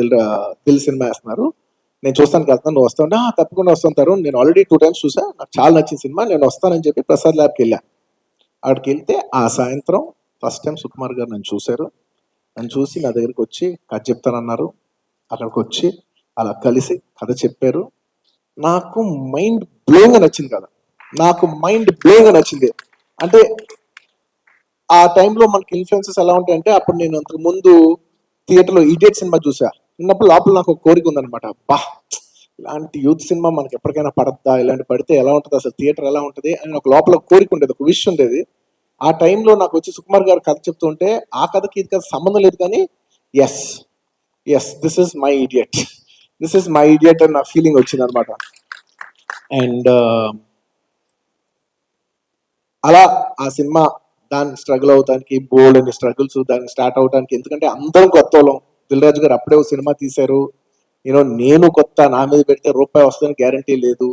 Dil cinema వేస్తున్నారు. నేను చూస్తానికి వెళ్తాను నువ్వు వస్తుంటే "ఆ, తప్పకుండా వస్తుంటారు నేను ఆల్రెడీ టూ టైమ్స్ చూసా. నాకు చాలా నచ్చిన సినిమా. నేను వస్తానని చెప్పి ప్రసాద్ ల్యాబ్కి వెళ్ళా. అక్కడికి వెళ్తే ఆ సాయంత్రం ఫస్ట్ టైం సుకుమార్ గారు నన్ను చూశారు. నన్ను చూసి నా దగ్గరికి వచ్చి కథ చెప్తానన్నారు. అక్కడికి వచ్చి అలా కలిసి కథ చెప్పారు. నాకు మైండ్ బ్లోయింగ్గా నచ్చింది కదా. నాకు మైండ్ బ్లోయింగ్గా నచ్చింది. అంటే ఆ టైంలో మనకి ఇన్ఫ్లుయెన్సెస్ ఎలా ఉంటాయంటే అప్పుడు నేను అంతకు ముందు థియేటర్లో ఇడియట్ సినిమా చూసా. ఉన్నప్పుడు లోపల నాకు ఒక కోరిక ఉందన్నమాట. బా ఇలాంటి యూత్ సినిమా మనకి ఎప్పటికైనా పడద్దా? ఇలాంటి పడితే ఎలా ఉంటుంది? అసలు థియేటర్ ఎలా ఉంటుంది? అని ఒక లోపల కోరిక ఉండేది ఒక విష్ ఉండేది. ఆ టైంలో నాకు వచ్చి సుకుమార్ గారు కథ చెప్తుంటే ఆ కథకి ఇది కథ సంబంధం లేదు కానీ yes yes this is my idiot this is my idiot అని నా ఫీలింగ్ వచ్చింది అనమాట అండ్ uh, అలా ఆ సినిమా దాన్ని స్ట్రగుల్ అవడానికి బోల్డ్ అని స్ట్రగుల్స్ దాన్ని స్టార్ట్ అవడానికి ఎందుకంటే అందరం కొత్త వాళ్ళం. దిల్రాజు గారు అప్పుడే ఒక సినిమా తీశారు. యూనో నేను కొత్త నా మీద పెడితే రూపాయి వస్తుందని గ్యారంటీ లేదు.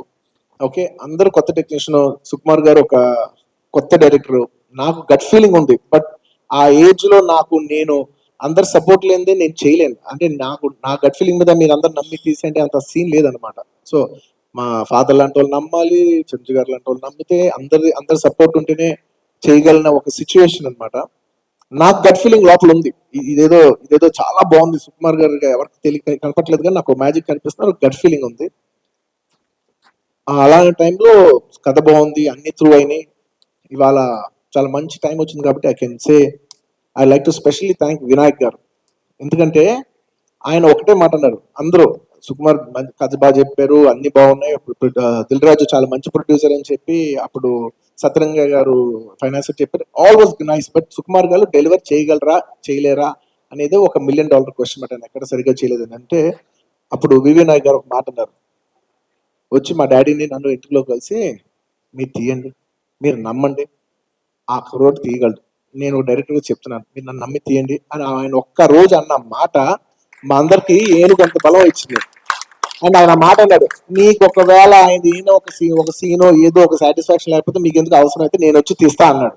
ఓకే అందరు కొత్త టెక్నీషియన్ సుకుమార్ గారు ఒక కొత్త డైరెక్టర్ నాకు గట్ ఫీలింగ్ ఉంది. బట్ ఆ ఏజ్లో నాకు నేను అందరు సపోర్ట్ లేనిదే నేను చేయలేను. అంటే నాకు నా గట్ ఫీలింగ్ మీద మీరు అందరు నమ్మి తీసేయండి అంత సీన్ లేదనమాట సో మా ఫాదర్ లాంటి వాళ్ళు నమ్మాలి చంద్ర గారు లాంటి వాళ్ళు నమ్మితే అందరి అందరి సపోర్ట్ ఉంటేనే చేయగలిగిన ఒక సిచ్యువేషన్ అన్నమాట. నాకు గట్ ఫీలింగ్ లోపల ఉంది. ఇదేదో ఇదేదో చాలా బాగుంది సుకుమార్ గారు ఎవరికి తెలియ కనపట్లేదు కానీ నాకు మ్యాజిక్ కనిపిస్తున్నారు గట్ ఫీలింగ్ ఉంది. అలాంటి టైంలో కథ బాగుంది అన్ని త్రూ అయినాయి. ఇవాళ చాలా మంచి టైం వచ్చింది కాబట్టి I can say I like to specially thank Vinayak garu. ఎందుకంటే ఆయన ఒకటే మాట అన్నారు. అందరూ సుకుమార్ మంచి కథ బాగా చెప్పారు అన్ని బాగున్నాయి. ఇప్పుడు దిల్ రాజు చాలా మంచి ప్రొడ్యూసర్ అని చెప్పి అప్పుడు సత్యరంగ గారు ఫైనాన్సర్ చెప్పారు. All was nice but Sukumar garu deliver చేయగలరా చేయలేరా అనేది ఒక మిలియన్ డాలర్ క్వశ్చన్ మాట ఎక్కడ సరిగ్గా చేయలేదు అంటే అప్పుడు వివి నాయక్ గారు ఒక మాట అన్నారు. వచ్చి మా డాడీని నన్ను ఇంటిలో కలిసి మీరు తీయండి మీరు నమ్మండి ఆ రోడ్ తీయగలడు. నేను డైరెక్ట్గా చెప్తున్నాను మీరు నన్ను నమ్మి తీయండి అని ఆయన ఒక్క రోజు అన్న మాట మా అందరికీ ఏనుగు అంత బలం ఇచ్చింది. అండ్ ఆయన మాట అన్నాడు నీకు ఒకవేళ ఆయన ఏదో ఒక సీన్ ఒక సీనో ఏదో ఒక సాటిస్ఫాక్షన్ లేకపోతే మీకు ఎందుకు అవసరం అయితే నేను వచ్చి తీస్తా అన్నాడు.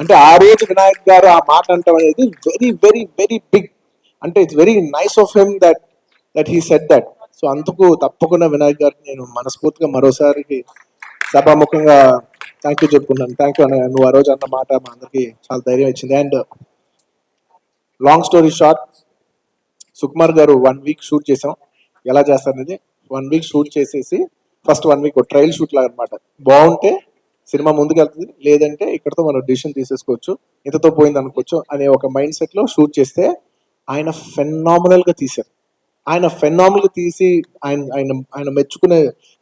అంటే ఆ రోజు వినాయక్ గారు ఆ మాట అంటాం అనేది వెరీ వెరీ వెరీ బిగ్ అంటే it's very nice of him that that he said that so అందుకు తప్పకుండా వినాయక్ గారికి నేను మనస్ఫూర్తిగా మరోసారికి సభాముఖంగా థ్యాంక్ యూ చెప్పుకున్నాను థ్యాంక్ యూ అన్నయ్య. నువ్వు ఆ రోజు అన్న మాట మా అందరికి చాలా ధైర్యం ఇచ్చింది. And long story short Sukumar garu one week shoot చేసాం ఎలా చేస్తారనేది వన్ వీక్ షూట్ చేసేసి first one week trial shoot లాగా అనమాట బాగుంటే సినిమా ముందుకెళ్తుంది లేదంటే ఇక్కడతో మనం డిసిషన్ తీసేసుకోవచ్చు ఇంతతో పోయింది అనుకోవచ్చు అనే ఒక మైండ్ సెట్లో షూట్ చేస్తే ఆయన ఫెనామినల్గా తీశారు. ఆయన ఫెనామినల్గా తీసి ఆయన ఆయన ఆయన మెచ్చుకునే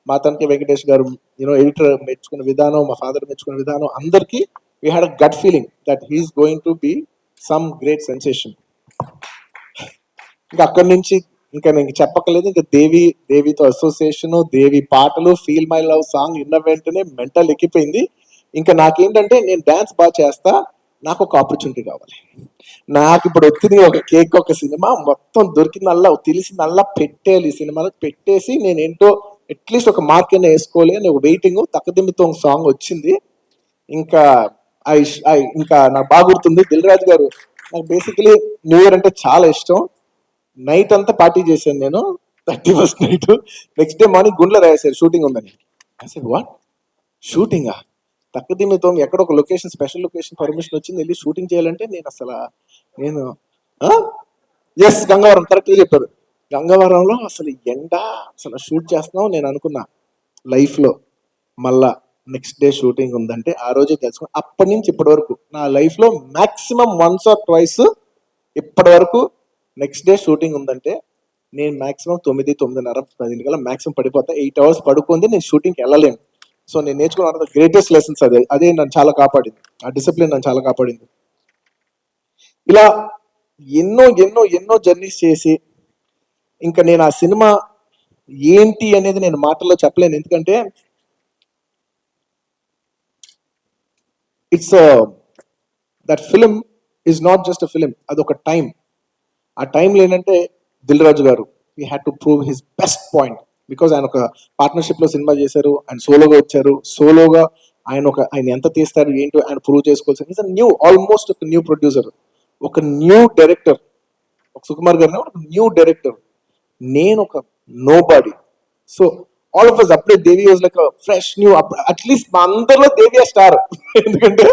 మా తండ్రి వెంకటేష్ గారు యూనో ఎడిటర్ మెచ్చుకునే విధానం మా ఫాదర్ మెచ్చుకునే విధానం అందరికీ we had a gut feeling that he's going to be some great sensation ఇంకా అక్కడి నుంచి ఇంకా నేను చెప్పక్కలేదు ఇంకా దేవి దేవితో అసోసియేషన్ దేవి పాటలు ఫీల్ మై లవ్ సాంగ్ విన్న వెంటనే మెంటల్ ఎక్కిపోయింది. ఇంకా నాకేంటంటే నేను డాన్స్ బాగా చేస్తా నాకు ఒక ఆపర్చునిటీ కావాలి. నాకు ఇప్పుడు వచ్చింది ఒక కేక్ ఒక సినిమా మొత్తం దొరికిందల్లా తెలిసిందల్లా పెట్టేయాలి ఈ సినిమాలో. పెట్టేసి నేను ఏంటో అట్లీస్ట్ ఒక మార్క్ అయినా వేసుకోవాలి అని ఒక వెయిటింగ్ తక్కదిమ్మితో ఒక సాంగ్ వచ్చింది. ఇంకా ఐ ఇంకా నాకు బాగా గుర్తుంది. దిల్ రాజు గారు నాకు బేసికలీ న్యూ ఇయర్ అంటే చాలా ఇష్టం. నైట్ అంతా పార్టీ చేశాను నేను thirty first night. Next day morning గుండ్లో రాయేశారు షూటింగ్ ఉందని. అసలు వాట్ షూటింగా మీతో ఎక్కడ ఒక లొకేషన్ స్పెషల్ లొకేషన్ పర్మిషన్ వచ్చింది వెళ్ళి షూటింగ్ చేయాలంటే నేను అసలు నేను ఎస్ గంగవరం కరెక్ట్గా చెప్పారు. గంగవరంలో అసలు ఎండ అసలు షూట్ చేస్తున్నాం నేను అనుకున్నా. లైఫ్లో మళ్ళా నెక్స్ట్ డే షూటింగ్ ఉందంటే ఆ రోజే తెలుసుకుని అప్పటి నుంచి ఇప్పటి వరకు నా లైఫ్లో మ్యాక్సిమం వన్స్ ఆర్ ట్వైస్ ఇప్పటి వరకు నెక్స్ట్ డే షూటింగ్ ఉందంటే నేను మాక్సిమం తొమ్మిది తొమ్మిదిన్నర పదింటి కల్లా మాక్సిమం పడిపోతా. ఎయిట్ అవర్స్ పడుకుంది నేను షూటింగ్కి వెళ్ళలేను. సో నేను నేర్చుకున్న గ్రేటెస్ట్ లెసన్స్ అదే. అదే నన్ను చాలా కాపాడింది. ఆ డిసిప్లిన్ నన్ను చాలా కాపాడింది. ఇలా ఎన్నో ఎన్నో ఎన్నో జర్నీస్ చేసి ఇంకా నేను ఆ సినిమా ఏంటి అనేది నేను మాటల్లో చెప్పలేను. ఎందుకంటే it's that film is not just a film అదొక టైం ఆ టైంలో ఏంటంటే Dil Raju garu he had to prove his best point because ఆయన ఒక పార్ట్నర్షిప్లో సినిమా చేశారు ఆయన సోలోగా వచ్చారు. సోలోగా ఆయన ఒక ఆయన ఎంత తీస్తారు ఏంటో ఆయన ప్రూవ్ చేసుకోవాల్సింది ఇస్ న్యూ ఆల్మోస్ట్ ఒక న్యూ ప్రొడ్యూసర్ ఒక న్యూ డైరెక్టర్ ఒక సుకుమార్ గారు ఒక న్యూ డైరెక్టర్ నేను ఒక nobody so all of us అప్పుడే Devi was like fresh new at least మా అందరిలో దేవి స్టార్ ఎందుకంటే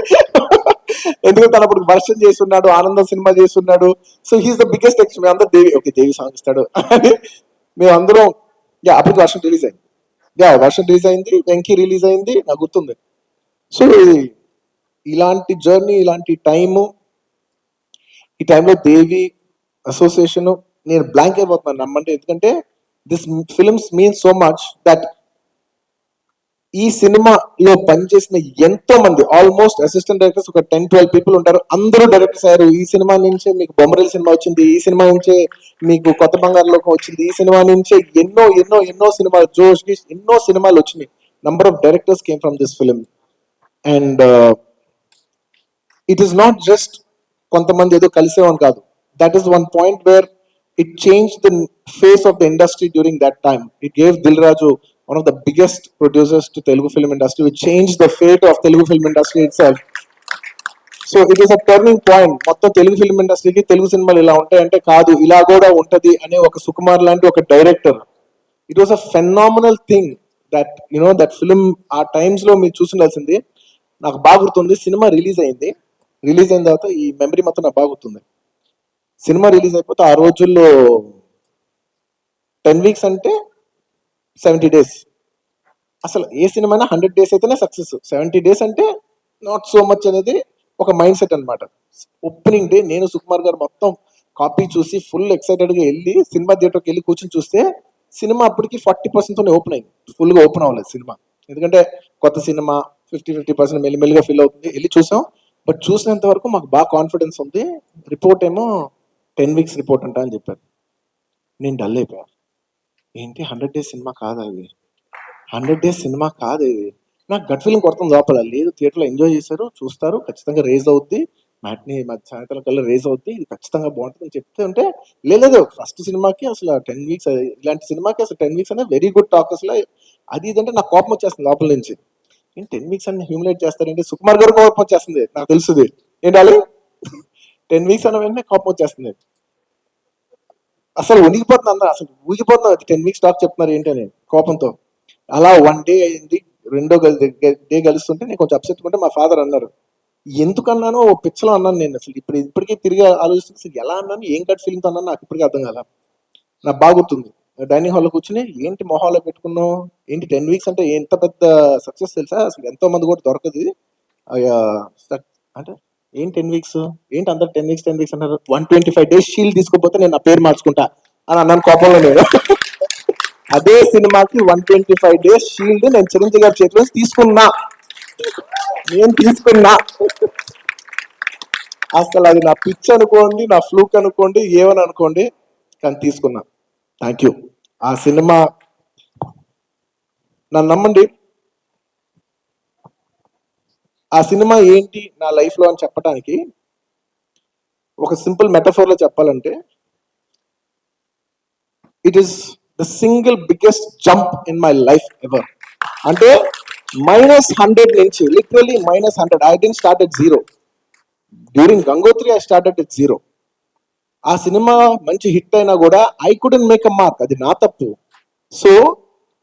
ఎందుకంటే తను అప్పుడు వర్షం చేస్తున్నాడు ఆనందం సినిమా చేస్తున్నాడు. So he's the biggest ex మేము అందరూ దేవి ఓకే దేవి సాంగ్ ఇస్తాడు. అని మేము అందరం యా అప్పటికి వర్షం రిలీజ్ అయింది. యా వర్షం రిలీజ్ అయింది వెంకీ రిలీజ్ అయింది నాకు గుర్తుంది. సో ఇలాంటి జర్నీ ఇలాంటి టైము ఈ టైంలో దేవి అసోసియేషన్ నేను బ్లాంక్ అయిపోతున్నాను నమ్మండి ఎందుకంటే this films mean so much that ఈ లో పనిచేసిన ఎంతో మంది ఆల్మోస్ట్ అసిస్టెంట్ డైరెక్టర్స్ ఒక టెన్ ట్వెల్వ్ పీపుల్ ఉంటారు. అందరూ డైరెక్టర్స్ అయ్యారు. ఈ సినిమా నుంచే మీకు బొమ్మరిల్ సినిమా వచ్చింది. ఈ సినిమా నుంచే మీకు కొత్త బంగారు లోకం వచ్చింది. ఈ సినిమా నుంచే ఎన్నో ఎన్నో ఎన్నో సినిమాలు జోష్ గిష్ ఎన్నో సినిమాలు వచ్చినాయి. Number of directors came from this film and it is not just కొంతమంది ఏదో కలిసేవాని కాదు. That is one point where it change the face of the industry during that time it gave Dil Raju one of the biggest producers to Telugu film industry change the fate of Telugu film industry itself so it is a turning point మొత్తం Telugu film ఇండస్ట్రీకి తెలుగు సినిమాలు ఇలా ఉంటాయంటే కాదు ఇలా కూడా ఉంటది అనే ఒక సుకుమార్ లాంటి ఒక director it was a phenomenal thing that you know that film ఆ టైమ్స్లో మీరు చూసిండాల్సింది. నాకు బాగా గుర్తుంది సినిమా రిలీజ్ అయింది. రిలీజ్ అయిన తర్వాత ఈ మెమరీ మొత్తం నాకు బాగా గుర్తుంది. సినిమా రిలీజ్ అయిపోతే ఆ రోజుల్లో టెన్ వీక్స్ అంటే సెవెంటీ డేస్ అసలు ఏ సినిమా హండ్రెడ్ డేస్ అయితేనే సక్సెస్ సెవెంటీ డేస్ అంటే నాట్ సో మచ్ అనేది ఒక మైండ్ సెట్ అనమాట ఓపెనింగ్ డే నేను సుకుమార్ గారు మొత్తం కాపీ చూసి ఫుల్ ఎక్సైటెడ్గా వెళ్ళి సినిమా థియేటర్కి వెళ్ళి కూర్చొని చూస్తే సినిమా అప్పటికి ఫార్టీ పర్సెంట్తోనే ఓపెన్ అయింది. ఫుల్గా ఓపెన్ అవ్వలేదు సినిమా. ఎందుకంటే కొత్త సినిమా ఫిఫ్టీ ఫిఫ్టీ పర్సెంట్ మెల్లిమెల్లిగా ఫీల్ అవుతుంది. వెళ్ళి చూసాం. బట్ చూసినంత వరకు మాకు బాగా కాన్ఫిడెన్స్ ఉంది. రిపోర్ట్ ఏమో టెన్ వీక్స్ రిపోర్ట్ అంట అని చెప్పారు. నేను డల్ అయిపోయాను ఏంటి? హండ్రెడ్ డేస్ సినిమా కాదా ఇది? హండ్రెడ్ డేస్ సినిమా కాదు ఇది. నాకు గట్ ఫీలింగ్ కొడుతుంది లోపల. లేదు థియేటర్లో ఎంజాయ్ చేశారు చూస్తారు ఖచ్చితంగా రేజ్ అవుద్ది. మ్యాట్ని మధ్య సాయంత్రం కల్లా రేజ్ అవుద్ది. ఇది ఖచ్చితంగా బాగుంటుంది అని చెప్తే ఉంటే లేదు ఫస్ట్ సినిమాకి అసలు టెన్ వీక్స్ ఇలాంటి సినిమాకి అసలు టెన్ వీక్స్ అనేది వెరీ గుడ్ టాక్ అసలు అది ఇదంటే నాకు కోపం వచ్చేస్తుంది లోపల నుంచి. ఏంటి టెన్ వీక్స్ అని హ్యూమిలేట్ చేస్తారంటే? సుకుమార్ గారు కోపం వచ్చేస్తుంది నాకు తెలుసుది. ఏంటాలి టెన్ వీక్స్ అన్న వెంటనే కోపం వచ్చేస్తుంది. అసలు ఉనిగిపోతుంది అందరూ. అసలు ఊగిపోతుంది. టెన్ వీక్స్ టాక్ చెప్తున్నారు ఏంటని కోపంతో. అలా వన్ డే అయింది. రెండో డే కలుస్తుంటే నేను కొంచెం అప్సెట్ ఉంటే మా ఫాదర్ అన్నారు. ఎందుకన్నానో ఓ పిచ్చలో అన్నాను నేను అసలు. ఇప్పుడు ఇప్పటికే తిరిగి ఆలోచిస్తుంది అసలు ఎలా అన్నాను ఏం కట్ ఫీలింగ్తో అన్నాను నాకు ఇప్పటికీ అర్థం కాల. నాకు బాగుతుంది డైనింగ్ హాల్లో కూర్చుని ఏంటి మొహాల్లో పెట్టుకున్నావు? ఏంటి టెన్ వీక్స్ అంటే ఎంత పెద్ద సక్సెస్ తెలుసా? అసలు ఎంతో మంది కూడా దొరకదు. అయ్యా, అంటే ఏం టెన్ వీక్స్ ఏంటి అందరు టెన్ వీక్స్ టెన్ వీక్స్ అన్నారు? One twenty five days shield తీసుకోపోతే నేను నా పేరు మార్చుకుంటా అని అన్నాను కోపంలో నేను. అదే సినిమాకి one twenty five days shield నేను చిరంజీవి గారి చేతిలో తీసుకున్నా. నేను తీసుకున్నా. అసలు అది నా పిచ్ అనుకోండి నా ఫ్లూక్ అనుకోండి ఏమని అనుకోండి కానీ తీసుకున్నా. థ్యాంక్ యూ ఆ సినిమా నన్ను నమ్మండి. ఆ సినిమా ఏంటి నా లైఫ్లో అని చెప్పడానికి ఒక సింపుల్ మెటఫోర్లో చెప్పాలంటే it is the single biggest jump in my life ever అంటే మైనస్ హండ్రెడ్ నుంచి literally minus hundred I didn't start at zero during Gangotri I start at zero ఆ సినిమా మంచి హిట్ అయినా కూడా I couldn't make a mark అది నా తప్పు. So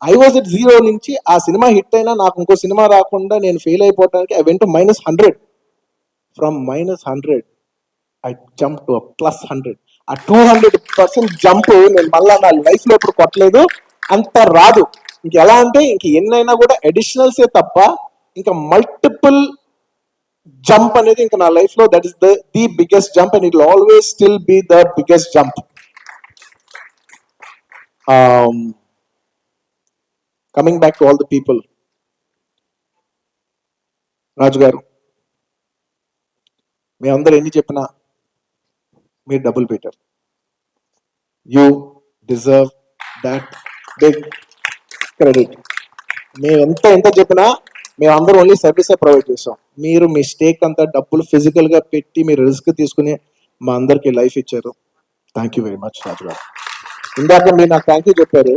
I was at zero నుంచి ఆ సినిమా హిట్ అయినా నాకు ఇంకో సినిమా రాకుండా నేను ఫెయిల్ అయిపోవడానికి I went minus hundred from minus hundred I jump to plus hundred ఆ టూ హండ్రెడ్ పర్సెంట్ జంప్ నేను మళ్ళీ నా లైఫ్లో ఇప్పుడు కొట్టలేదు. అంత రాదు. ఇంక ఎలా అంటే ఇంక ఎన్నైనా కూడా అడిషనల్సే తప్ప ఇంకా మల్టిపుల్ జంప్ అనేది ఇంకా నా లైఫ్లో that is the the biggest jump and it always still be the biggest jump coming back to all the people Raju garu మీ అందరు ఎన్ని చెప్పినా మీరు డబుల్ పెట్టారు you deserve that big credit మేము ఎంత ఎంత చెప్పినా మేము అందరూ ఓన్లీ సర్వీసే ప్రొవైడ్ చేస్తాం. మీరు మీ స్టేక్ అంతా డబ్బులు ఫిజికల్గా పెట్టి మీరు రిస్క్ తీసుకుని మా అందరికి లైఫ్ ఇచ్చారు. Thank you very much Raju garu. ఇందాక మీరు నాకు థ్యాంక్ యూ చెప్పారు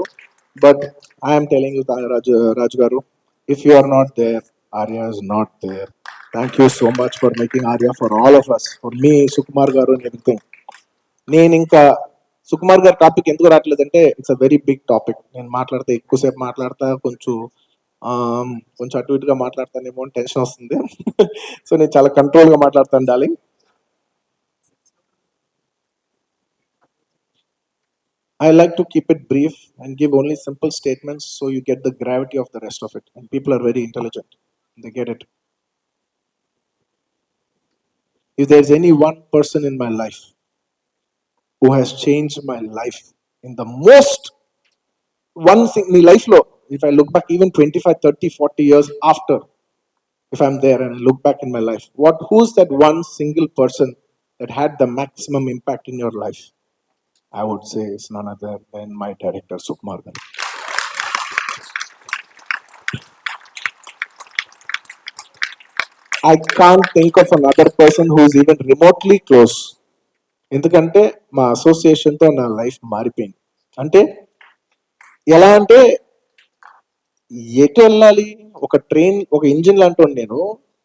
but I'm telling you Raju Raju garu if you are not there Arya is not there thank you so much for making Arya for all of us for me Sukumar garu and everything నేను ఇంకా సుకుమార్ గారి topic ఎందుకు రావట్లేదంటే it's a very big topic నేను మాట్లాడితే ఎక్కువసేపు మాట్లాడతా కొంచెం కొంచెం అటు ఇటుగా మాట్లాడతానేమో అని టెన్షన్ వస్తుంది. సో నేను చాలా కంట్రోల్గా మాట్లాడతాను darling I like to keep it brief and give only simple statements so you get the gravity of the rest of it. And people are very intelligent, they get it. If there's any one person in my life who has changed my life in the most one thing in life low, if I look back even 25, 30, 40 years after, if I'm there and I look back in my life, what who's that one single person that had the maximum impact in your life? I would say it's none other than my director Sukumar Garu. I can't think of another person who's even remotely close ఎందుకంటే మా అసోసియేషన్తో నా life మారిపోయింది. అంటే ఎలా అంటే ఎటు వెళ్ళాలి ఒక ట్రైన్ ఒక ఇంజిన్ లాంటి నేను.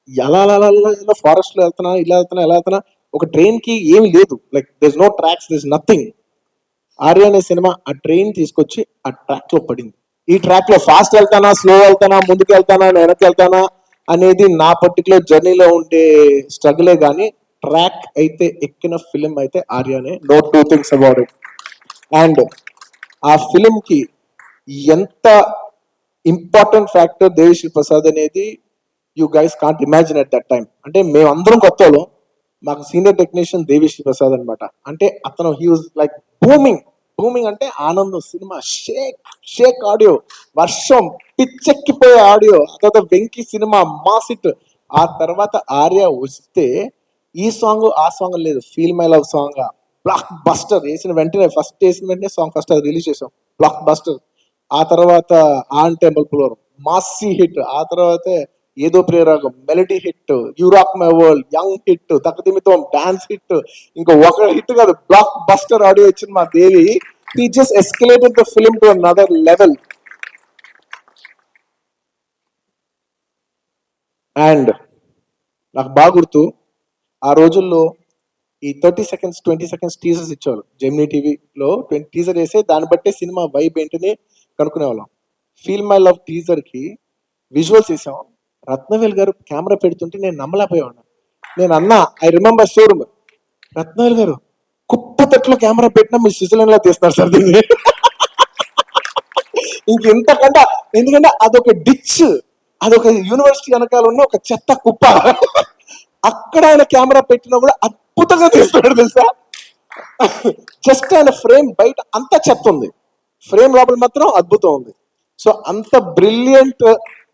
ఎలా ఎలా ఫారెస్ట్ వెళ్తున్నా ఇలా వెళ్తున్నా ఎలా వెళ్తున్నా ఒక ట్రైన్కి ఏమి లేదు. Like this no tracks this nothing Arya అనే సినిమా ఆ ట్రైన్ తీసుకొచ్చి ఆ ట్రాక్లో పడింది. ఈ ట్రాక్లో ఫాస్ట్ వెళ్తానా స్లో వెళ్తానా ముందుకు వెళ్తానా వెనక్కి వెళ్తానా అనేది నా పర్టికులర్ జర్నీలో ఉండే స్ట్రగులే కానీ ట్రాక్ అయితే ఎక్కిన ఫిలిం అయితే ఆర్యనే. No two things about it and ఆ ఫిలిం కి ఎంత ఇంపార్టెంట్ ఫ్యాక్టర్ దేవిశ్రీ ప్రసాద్ అనేది you guys can't imagine at that time అంటే మేమందరం కొత్త మాకు సీనియర్ టెక్నీషియన్ దేవిశ్రీ ప్రసాద్ అనమాట అంటే అతను he was like booming booming అంటే ఆనందం సినిమా షేక్ షేక్ ఆడియో వర్షం పిచ్చెక్కిపోయే ఆడియో ఆ తర్వాత వెంకీ సినిమా మాసిట్ ఆ తర్వాత ఆర్య వస్తే ఈ సాంగ్ ఆ సాంగ్ లేదు. Feel my love song blockbuster వేసిన వెంటనే ఫస్ట్ వేసిన వెంటనే సాంగ్ ఫస్ట్ అది రిలీజ్ చేసాం బ్లాక్ బస్టర్ ఆ తర్వాత on temple floor. Massy hit ఆ తర్వాత ఏదో ప్రేరాగం. Melody hit you rock my world young hit తకతిమితం dance hit ఇంకా ఒక హిట్ కాదు బ్లాక్ బస్టర్ ఆడియో ఇచ్చిన మా Devi. He just escalated the film to another level and నాకు బాగా గుర్తు ఆ రోజుల్లో ఈ thirty seconds twenty seconds teasers ఇచ్చేవాళ్ళు. జెమినీ టీవీలో ట్వంటీ టీజర్ వేస్తే దాన్ని బట్టే సినిమా వైబ్ ఏంటని కనుక్కునేవాళ్ళం. ఫీల్ మై లవ్ టీజర్కి విజువల్స్ వేసాం. రత్నవేల్ గారు కెమెరా పెడుతుంటే నేను నమ్మలేకపోయాను నేను అన్నా ఐ రిమెంబర్ షోరూమ్. రత్నవేల్ గారు కుప్ప తట్లో కెమెరా పెట్టినా మీరు స్విట్జర్లాండ్లో తీస్తున్నారు సార్ దీన్ని. ఇంకెంతకంటే ఎందుకంటే అదొక డిచ్ అదొక యూనివర్సిటీ వెనకాల ఉన్న ఒక చెత్త కుప్ప. అక్కడ ఆయన కెమెరా పెట్టినా కూడా అద్భుతంగా తీస్తున్నాడు తెలుసా? జస్ట్ ఆయన ఫ్రేమ్ బయట అంత చెత్త ఉంది. ఫ్రేమ్ లోపల మాత్రం అద్భుతం ఉంది. సో అంత బ్రిలియంట్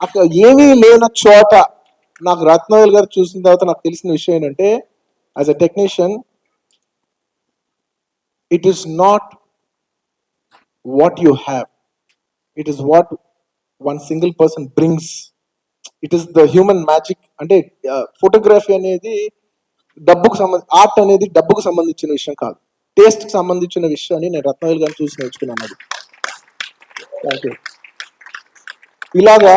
అక్కడ ఏమీ లేని చోట నాకు రత్నవేల్ గారు చూసిన తర్వాత నాకు తెలిసిన విషయం ఏంటంటే as a technician it is not what you have it is what one single person brings it is the human magic అంటే ఫోటోగ్రఫీ అనేది డబ్బుకు సంబంధ ఆర్ట్ అనేది డబ్బుకు సంబంధించిన విషయం కాదు. టేస్ట్కి సంబంధించిన విషయాన్ని నేను రత్నవేల్ గారిని చూసి నేర్చుకున్నాను అది. థ్యాంక్ యూ ఇలాగా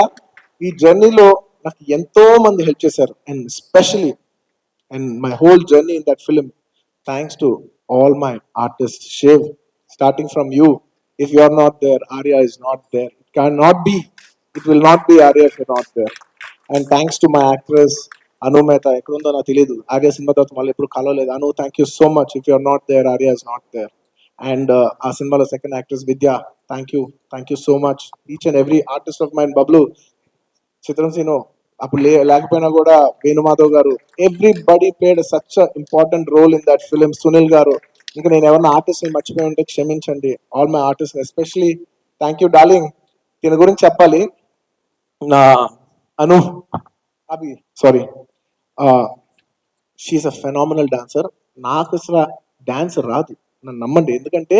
ఈ జర్నీలో నాకు ఎంతో మంది హెల్ప్ చేశారు. And specially and my whole journey in that film thanks to all my artist shave starting from you. If you are not there Arya is not there it can not be it will not be Arya if you not there and thanks to my actress Anu Mehta ఎక్కడుందో నాకు తెలియదు Arya cinema తర్వాత మళ్ళీ ఎప్పుడు కలవలేదు. Anu thank you so much if you are not there Arya is not there and uh, ఆ సినిమాలో second actress Vidya thank you thank you so much each and every artist of mine Bablu Chitram Seenu అప్పుడు లే లేకపోయినా కూడా Venumadhav garu everybody played such important role in that film Sunil garu ఇంకా నేను ఎవరైనా artist మర్చిపోయి ఉంటే క్షమించండి all my artist especially thank you darling దీని గురించి చెప్పాలి. నా అను అభి sorry she's a phenomenal dancer నాకు అసలు డాన్స్ రాదు. నన్ను నమ్మండి. ఎందుకంటే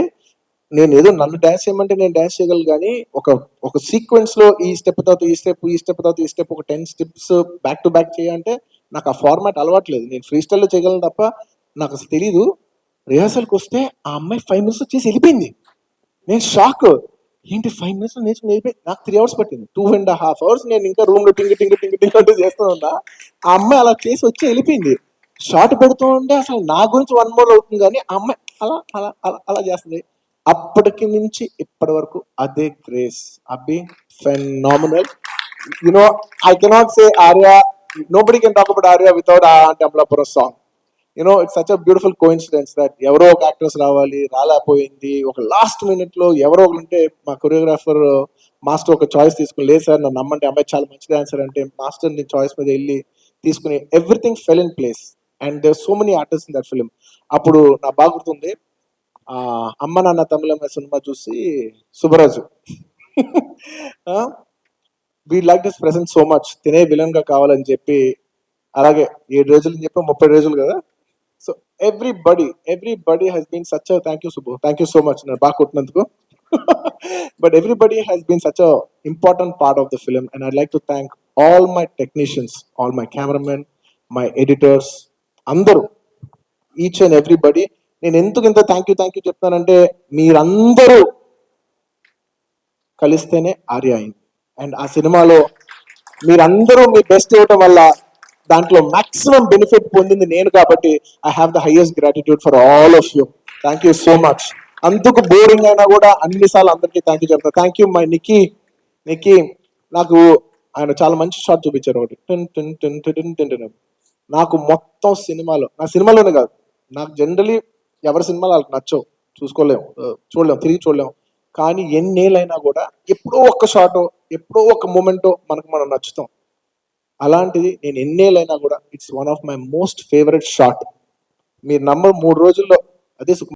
నేను ఏదో నన్ను డాన్స్ చేయమంటే నేను డాన్స్ చేయగలను కానీ ఒక ఒక సీక్వెన్స్లో ఈ స్టెప్ తర్వాత ఈ స్టెప్ ఈ స్టెప్ తర్వాత ఈ స్టెప్ ఒక ten steps back to back చేయాలంటే నాకు ఆ ఫార్మాట్ అలవాట్లేదు. నేను ఫ్రీ స్టైల్లో చేయగలను తప్ప నాకు అసలు తెలీదు. రిహార్సల్కి వస్తే ఆ అమ్మాయి ఫైవ్ మినిట్స్ వచ్చేసి వెళ్ళిపోయింది. నేను షాక్ ఏంటి ఫైవ్ మినిట్స్ నేర్చుకుని వెళ్ళిపోయి నాకు త్రీ అవర్స్ పట్టింది. టూ అండ్ హాఫ్ అవర్స్ నేను ఇంకా రూమ్లో టింగ్ టింగ్ టింగ్ టింగ్ అంటూ చేస్తూ ఉన్నా. ఆ అమ్మాయి అలా చేసి వచ్చి వెళ్ళిపోయింది. షార్ట్ పెడుతూ ఉంటే అసలు నా గురించి వన్ మోర్ అవుతుంది కానీ ఆ అమ్మాయి అలా అలా అలా అలా చేస్తుంది. అప్పటికి నుంచి ఇప్పటి వరకు అదే గ్రేస్ అబ్బి phenomenal. You know I cannot say Arya nobody can talk about Arya without ఆ అంటే Amalapuram song you know it's such a beautiful coincidence that ఎవరో ఒక యాక్ట్రెస్ రావాలి రాలేకపోయింది. ఒక లాస్ట్ మినిట్లో ఎవరో ఒకరు ఉంటే మా కొరియోగ్రాఫర్ మాస్టర్ ఒక చాయిస్ తీసుకుని లేదు సార్ నన్ను నమ్మండి అమ్మాయి చాలా మంచి డాన్సర్ అంటే మాస్టర్ని చాయిస్ మీద వెళ్ళి తీసుకుని everything fell in place and there so many artist in that film అప్పుడు నా బాగా గుర్తుంది. అమ్మ నాన్న తమిళమ్మ సినిమా చూసి Subbaraju. We like this present so much తినే విలంగా కావాలని చెప్పి అలాగే ఏడు రోజులు అని చెప్పి ముప్పై రోజులు కదా? So every everybody everybody he's been such thank you Subbu thank you so much నేను బాగా కొట్టినందుకు. But everybody has been such a important part of the film and I like to thank all my technicians all my cameramen my editors అందరూ each and everybody నేను ఎందుకు ఇంత thank you thank you చెప్తానంటే మీరందరూ కలిస్తేనే ఆర్య అయింది. And ఆ సినిమాలో మీరందరూ మీ బెస్ట్ ఇవ్వటం వల్ల దాంట్లో మాక్సిమం బెనిఫిట్ పొందింది నేను కాబట్టి I have the highest gratitude for all of you thank you so much అందుకు బోరింగ్ అయినా కూడా అన్నిసార్లు అందరికీ థ్యాంక్ యూ చెప్తాను thank you my Nikki Nikki నాకు ఆయన చాలా మంచి షాట్ చూపించారు ఒకటి. నాకు మొత్తం సినిమాలో నా సినిమాలోనే కాదు నాకు జనరలీ ఎవరి సినిమాలు వాళ్ళకి నచ్చవు చూసుకోలేము చూడలేము తిరిగి చూడలేము. కానీ ఎన్నేళ్ళైనా కూడా ఎప్పుడో ఒక్క షాటో ఎప్పుడో ఒక మూమెంటో మనకు మనం నచ్చుతాం. అలాంటిది నేను ఎన్నేళ్ళైనా కూడా it's one of my most favourite shot మీరు నంబర్ మూడు రోజుల్లో అదే సుకుమార్